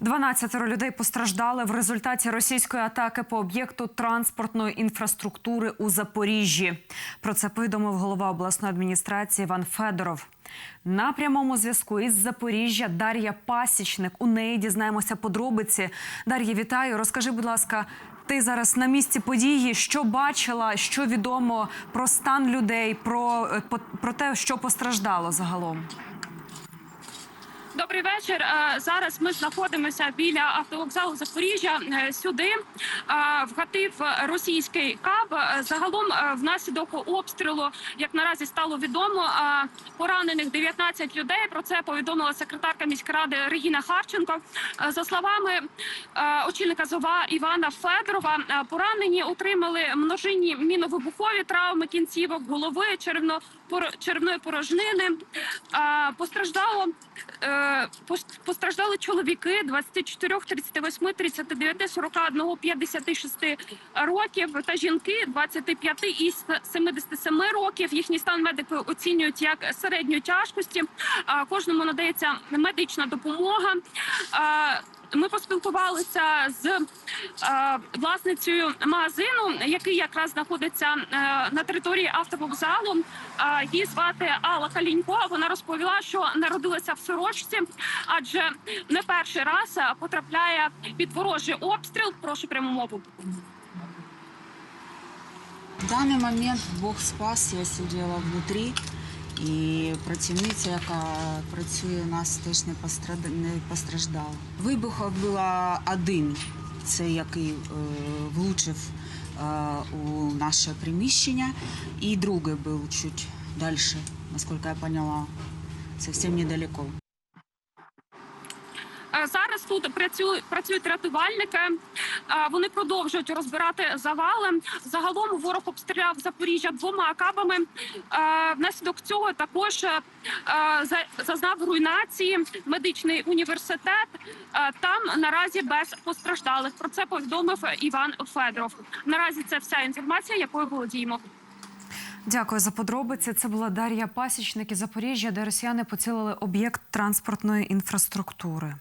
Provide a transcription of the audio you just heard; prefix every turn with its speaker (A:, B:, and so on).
A: 12 людей постраждали в результаті російської атаки по об'єкту транспортної інфраструктури у Запоріжжі. Про це повідомив голова обласної адміністрації Іван Федоров. На прямому зв'язку із Запоріжжя Дар'я Пасічник. У неї дізнаємося подробиці. Дар'я, вітаю. Розкажи, будь ласка, ти зараз на місці події. Що бачила, що відомо про стан людей, про, е, про те, що постраждало загалом?
B: Добрий вечір. Е, Зараз ми знаходимося біля автовокзалу Запоріжжя. Е, Сюди е, вгатив російський каб. Загалом внаслідок обстрілу, як наразі стало відомо, поранених 19 людей. Про це повідомила секретарка міськради Регіна Харченко. За словами очільника ЗОВА Івана Федорова, поранені отримали множинні міновибухові травми кінцівок, голови, черевно черевної порожнини. Постраждало пос- постраждали чоловіки 24, 38, 39, 41, 56 років та жінки 25 і с- 77 років. Їхній стан медики оцінюють як середньої тяжкості. Кожному надається медична допомога. Ми поспілкувалися з е, власницею магазину, який якраз знаходиться е, на території автовокзалу. Е, Її звати Алла Калінько. Вона розповіла, що народилася в сорочці, адже не перший раз потрапляє під ворожий обстріл. Прошу пряму мову.
C: В даний момент Бог спас, я сиділа внутрі, і працівниця, яка працює у нас, теж не постраждала. Вибух була один, це який е, влучив е, у наше приміщення, і другий був чуть далі, наскільки я поняла, зовсім недалеко.
B: Е, Зараз тут працюють працюють рятувальники. Е, Вони продовжують розбирати завали. Загалом ворог обстріляв Запоріжжя двома кабами. Е, Внаслідок цього також за- зазнав руйнації медичний університет. Там наразі без постраждалих. Про це повідомив Іван Федоров. Наразі це вся інформація, якою володіємо.
A: Дякую за подробиці. Це була Дар'я Пасічник із Запоріжжя, де росіяни поцілили об'єкт транспортної інфраструктури.